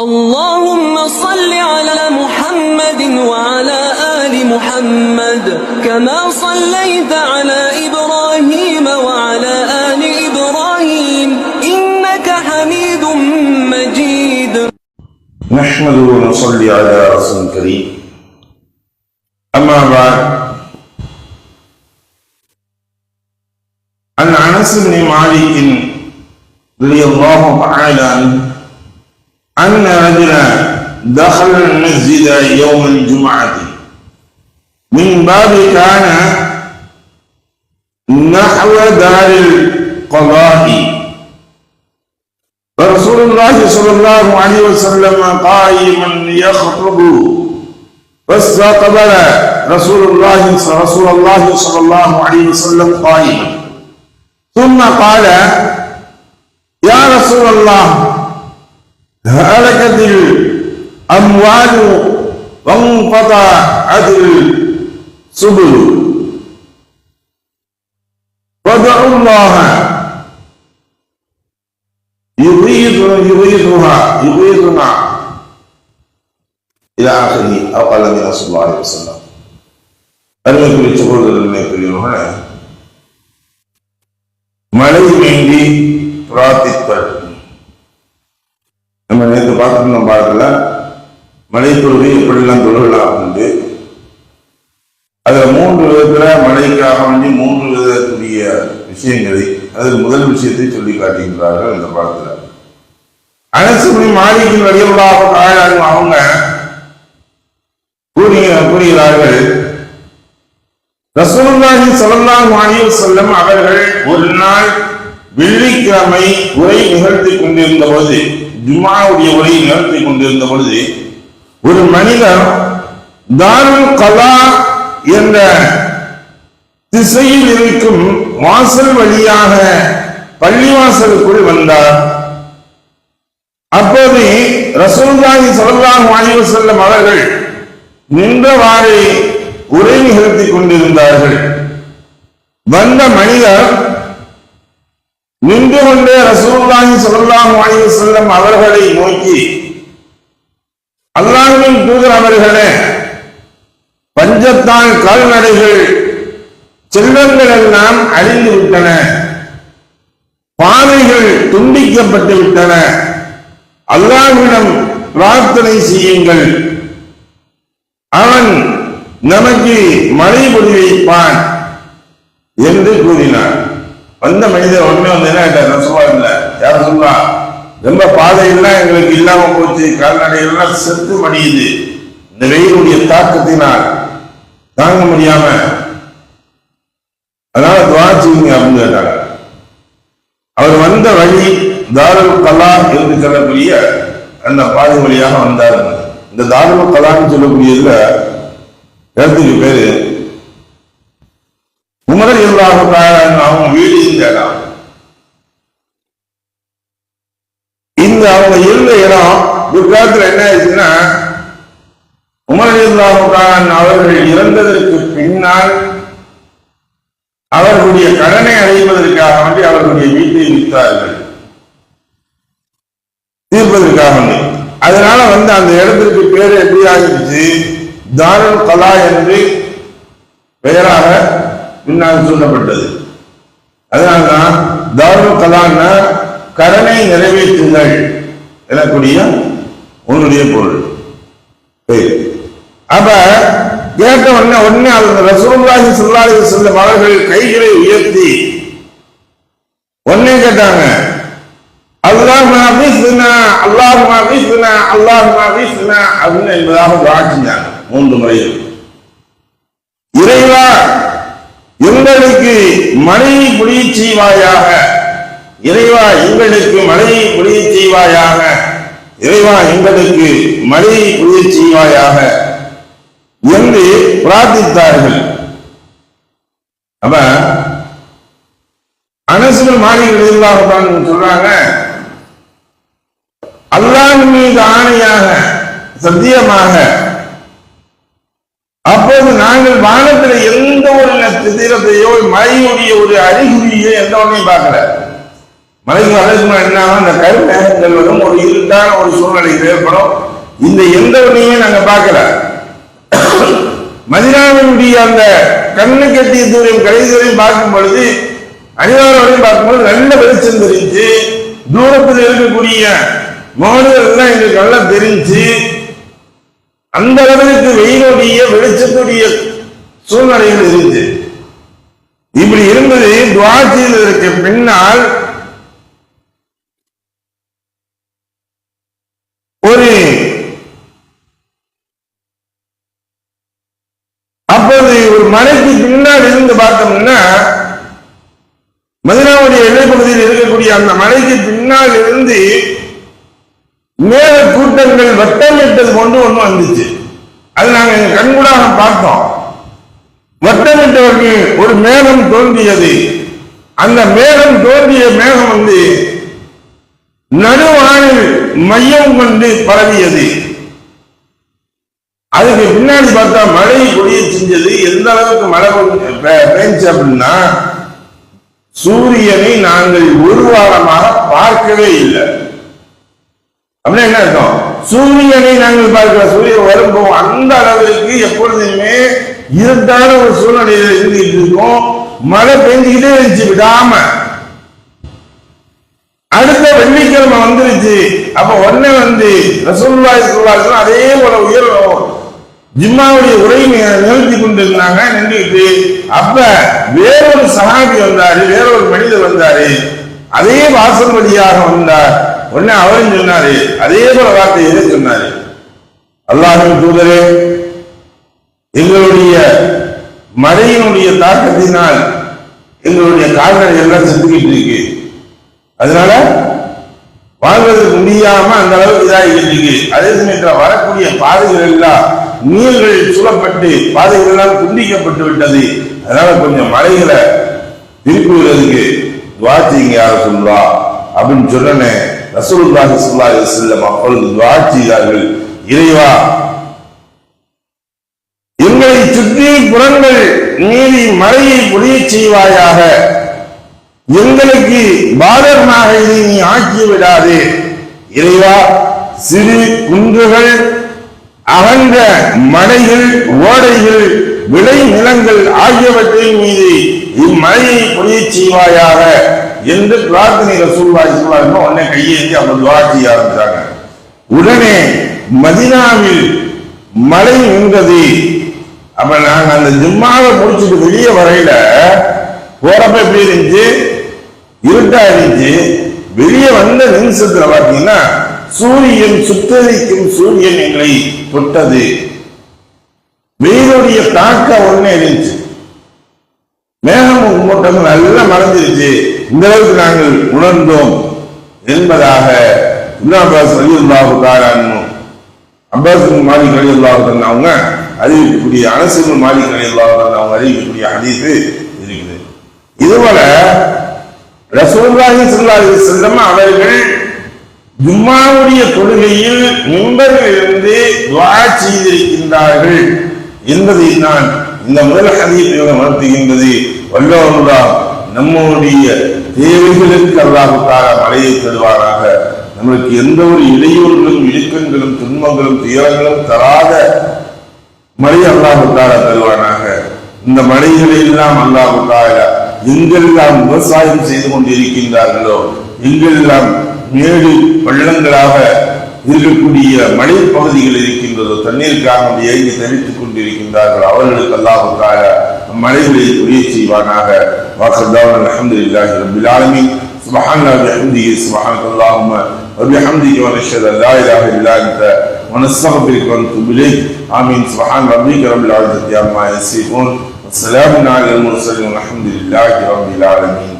اللهم صل على محمد وعلى آل محمد كما صليت على إبراهيم وعلى آل إبراهيم إنك حميد مجيد. نحمده ونصلي على رسول الكريم أما بعد عن أنس بن مالك رضي الله تعالى عنه أن رجلا دخل المسجد يوم الجمعة. من باب كان نحو دار القضاء. فرسول الله صلى الله عليه وسلم قائما يخطب. فاستقبل رسول الله رسول الله صلى الله عليه وسلم قائما. ثم قال يا رسول الله هلكت الأموال وانقطعت السبل فادعوا الله يغيث يغيثها يغيثنا إلى آخره أو قال النبي صلى الله عليه وسلم அருமைக்குரிய சகோதரர்களே பெரியவர்களே மழை வேண்டி பிரார்த்தித்தல் நம்ம நேற்று பார்த்துருந்தோம் பாடத்துல மழை தொழுகை எப்படிலாம் தொழுகலாம் உண்டு அதுல மூன்று விதத்துல மலைக்காக வேண்டி மூன்று விதத்துடைய விஷயங்களை அதில் முதல் விஷயத்தை சொல்லி காட்டுகின்றார்கள் இந்த பாடத்துல. அனசுமணி மாளிகையின் வழியுள்ளாக அவங்க கூறிய கூறுகிறார்கள் ரசூலுல்லாஹி ஸல்லல்லாஹு அலைஹி வஸல்லம் அவர்கள் ஒரு நாள் வெள்ளிக்கிழமை உரை நிகழ்த்தி கொண்டிருந்த போது ஜும்மாவுடைய உரையை நடத்தி கொண்டிருந்த பொழுது ஒரு மனிதர் தாருல் கலா என்ற திசையில் இருக்கும் வாசல் வழியாக பள்ளிவாசலுக்குள் வந்தார். அப்போது ரசூலுல்லாஹி ஸல்லல்லாஹு அலைஹி வஸல்லம் அவர்கள் நின்றவாறு உரை நிகழ்த்தி கொண்டிருந்தார்கள். வந்த மனிதர் நின்று கொண்டே ரசூல்லாஹி ஸல்லல்லாஹு அலைஹி செல்லும் அவர்களை நோக்கி அல்லாஹின் தூதர் அவர்களே பஞ்சத்தால் கால்நடைகள் செல்வங்கள் எல்லாம் அழிந்து விட்டன. பாதைகள் துண்டிக்கப்பட்டு விட்டன. அல்லாஹ்விடம் பிரார்த்தனை செய்யுங்கள். அவன் நமக்கு மழை பொழிவைப்பான் என்று கூறினார் வந்த மனிதர் உடனே வந்து என்ன கேட்டார்? நான் சொல்லுவா இல்ல யார சொல்லுவா ரொம்ப பாதையெல்லாம் எங்களுக்கு இல்லாம போச்சு. கால்நடைகள்லாம் செத்து மடியுது. இந்த வெயிலுடைய தாக்கத்தினால் தாங்க முடியாம அதனால துவா செய்யுங்க அப்படின்னு கேட்டாங்க அவர் வந்த வழி தாருல் கலா என்று சொல்லக்கூடிய அந்த பாதை வழியாக வந்தார் இந்த தாருல் கலான்னு சொல்லக்கூடியதுல இடத்துக்கு பேரு. உமர் இல்லாத அவங்க வீடு இந்த இந்த அவங்க இருந்த இடம் பிற்காலத்துல என்ன ஆயிடுச்சுன்னா உமர் அவர்கள் இறந்ததற்கு பின்னால் அவர்களுடைய கடனை அடைவதற்காக வேண்டி அவர்களுடைய வீட்டை விற்றார்கள். தீர்ப்பதற்காக வேண்டி. அதனால வந்து அந்த இடத்திற்கு பேர் எப்படி ஆகிடுச்சு தாருல் கலா என்று பெயராக பின்னால் சொல்லப்பட்டது அதனால்தான் தாரு கலான்னா கடனை நிறைவேற்றுங்கள் எனக்கூடிய உன்னுடைய பொருள். அப்ப கேட்ட உடனே உடனே அந்த ரசூல்லாஹி ஸல்லல்லாஹு அலைஹி வஸல்லம் அவர்கள் கைகளை உயர்த்தி உடனே கேட்டாங்க அல்லாஹ் வீசுனா அல்லாஹ் வீசுனா அல்லாஹ் வீசுனா அப்படின்னு என்பதாக துஆ மூன்று முறையில். இறைவா எங்களுக்கு மழையை பொழிய செய்வாயாக. இறைவா எங்களுக்கு மழையை பொழிய செய்வாயாக. இறைவா எங்களுக்கு மழையை பொழிய செய்வாயாக. என்று பிரார்த்தித்தார்கள். அப்ப அனசுகள் மாளிகை சொல்றாங்க. அல்லாஹ் மீது ஆணையாக சத்தியமாக அப்போது நாங்கள் வானத்துல எந்த ஒரு நட்சத்திரத்தையோ மழையுடைய ஒரு அறிகுறியோ எந்த ஒன்றையும் பார்க்கல. மலைக்கு வர்றதுக்கு என்ன அந்த கருமேகங்கள் வரும். ஒரு இருட்டான ஒரு சூழ்நிலை ஏற்படும் இந்த எந்த ஒன்றையும் நாங்க பார்க்கல. மதினாவினுடைய அந்த கண்ணு கட்டிய தூரம் கடைசிகளையும் பார்க்கும் பொழுது அணிவாரம் வரையும் பார்க்கும்போது நல்ல வெளிச்சம் தெரிஞ்சு தூரத்தில் இருக்கக்கூடிய மாடுகள் எல்லாம் எங்களுக்கு நல்லா தெரிஞ்சு அந்த அளவுக்கு வெயிலுடைய வெளிச்சத்துடைய சூழ்நிலைகள் இருந்துச்சு. இப்படி இருந்தது துவா செய்ததற்கு பின்னால் ஒரு அப்போது ஒரு மலைக்கு பின்னால் இருந்து பார்த்தோம்னா மதினாவுடைய எல்லைப்பகுதியில் இருக்கக்கூடிய அந்த மலைக்கு பின்னால் இருந்து மேல கூட்டங்கள் வட்டமிட்டது கொண்டு ஒண்ணு வந்துச்சு. அது நாங்க எங்க கண்கூடாக பார்த்தோம். வட்டமிட்டவர்கள் ஒரு மேகம் தோன்றியது. அந்த மேகம் தோன்றிய மேகம் வந்து நடுவானில் மையம் கொண்டு பரவியது. அதுக்கு பின்னாடி பார்த்தா மழை பொழிய செஞ்சது. எந்த அளவுக்கு மழை பெஞ்சு பெ- அப்படின்னா சூரியனை நாங்கள் ஒரு வாரமாக பார்க்கவே இல்லை. அப்படின்னா என்ன அர்த்தம்? சூரியனை நாங்கள் பார்க்கிறோம். சூரியன் வரும்போது அந்த அளவிற்கு எப்பொழுதுமே இருட்டான ஒரு சூழ்நிலையில இருந்துகிட்டு இருக்கும். மழை பெஞ்சுக்கிட்டே இருந்துச்சு விடாம. அடுத்த வெள்ளிக்கிழமை வந்துருச்சு. அப்ப உடனே வந்து ரசூல்லாய் ஸல்லல்லாஹு அதே போல உயர் ஜிம்மாவுடைய உரை நிறுத்தி கொண்டிருந்தாங்க நின்றுட்டு அப்ப வேறொரு சகாபி வந்தாரு வேறொரு மனிதர் வந்தாரு. அதே வாசல் வழியாக வந்தார். உடனே அவரும் சொன்னாரு. அதே போல வார்த்தையை சொன்னாரு? அல்லாஹின் தூதரே எங்களுடைய மழையினுடைய தாக்கத்தினால் எங்களுடைய கால்நடை எல்லாம் செத்துக்கிட்டு இருக்கு. அதனால வாழ்வதற்கு முடியாம அந்த அளவுக்கு இதாகிட்டு இருக்கு. அதே சமயத்துல வரக்கூடிய பாதைகள் எல்லாம் நீர்கள் சூழப்பட்டு பாதைகள் எல்லாம் துண்டிக்கப்பட்டு விட்டது. அதனால கொஞ்சம் மலைகளை திருப்பி விடுறதுக்கு துவா யார சொல்லுவா அப்படின்னு சொன்னேன். ரசூலுல்லாஹி ஸல்லல்லாஹு அலைஹி வஸல்லம் அப்பொழுது துவா இறைவா எங்களை சுற்றி புறங்கள் நீதி மறையை பொழியச் செய்வாயாக. எங்களுக்கு பாதகமாக இதை நீ ஆக்கி விடாதே. இறைவா சிறு குன்றுகள் அகன்ற மலைகள் ஓடைகள் விளை நிலங்கள் ஆகியவற்றின் மீது இம்மழையை பொழியச் செய்வாயாக. என்று பிரார்த்தனையில சூழ்வாய் சொல்லுவாங்க உடனே கையேந்தி அவங்க துவா செய்ய ஆரம்பிச்சாங்க. உடனே மதினாவில் மழை நின்றது. அப்ப நாங்க அந்த ஜிம்மாவை முடிச்சுட்டு வெளியே வரையில போறப்ப எப்படி இருந்துச்சு? இருட்டா இருந்துச்சு. வெளியே வந்த நிமிஷத்துல பாத்தீங்கன்னா சூரியன் சுத்தரிக்கும் சூரியன் எங்களை தொட்டது. வெயிலுடைய தாக்கம் ஒண்ணே இருந்துச்சு. மேகம் மூட்டம் நல்லா மறைஞ்சிருச்சு. இந்த அளவுக்கு நாங்கள் உணர்ந்தோம் என்பதாக இப்னு அப்பாஸ் ரலியல்லாஹு தஆலா அன்ஹு அப்பாஸ் பின் மாலிக் ரலியல்லாஹு தஆலா அவங்க அறிவிக்கக்கூடிய அனஸ் பின் மாலிக் ரலியல்லாஹு தஆலா அவங்க அறிவிக்கக்கூடிய ஹதீஸ் இருக்குது. இதுபோல ரசூலுல்லாஹி ஸல்லல்லாஹு அலைஹி அவர்கள் ஜும்மாவுடைய தொழுகையில் மிம்பரில் இருந்து துஆ செய்திருக்கின்றார்கள் என்பதை நான் இந்த முதல் ஹதீஸ் உணர்த்துகின்றது. வல்லவருல்லா நம்முடைய தேவைகளுக்கு அல்லாஹுக்காக மழையை தருவாராக. நம்மளுக்கு எந்த ஒரு இடையூறுகளும் இழுக்கங்களும் துன்பங்களும் துயரங்களும் தராத மழை அல்லாஹுக்காக தருவானாக. இந்த மழைகளை எல்லாம் அல்லாஹு எங்கெல்லாம் விவசாயம் செய்து கொண்டிருக்கின்றார்களோ எங்கெல்லாம் மேடு பள்ளங்களாக இருக்கக்கூடிய மலைப்பகுதிகள் இருக்கின்றதோ தண்ணீருக்காக ஏங்கி தவித்துக் கொண்டிருக்கின்றார்கள் அவர்களுக்கு அல்லாஹுக்காக தாரா மழைகளை புரிய செய்வானாக வாசல்லாஹ் அல்ஹம்துலில்லாஹி ரப்பில் ஆலமீன் سبحان الله وبحمده سبحانك اللهم وبحمدك ونشهد ان لا اله الا انت ونستغفرك ونتوب اليك امين سبحان ربك رب العزه عما يصفون والسلام على المرسلين والحمد لله رب العالمين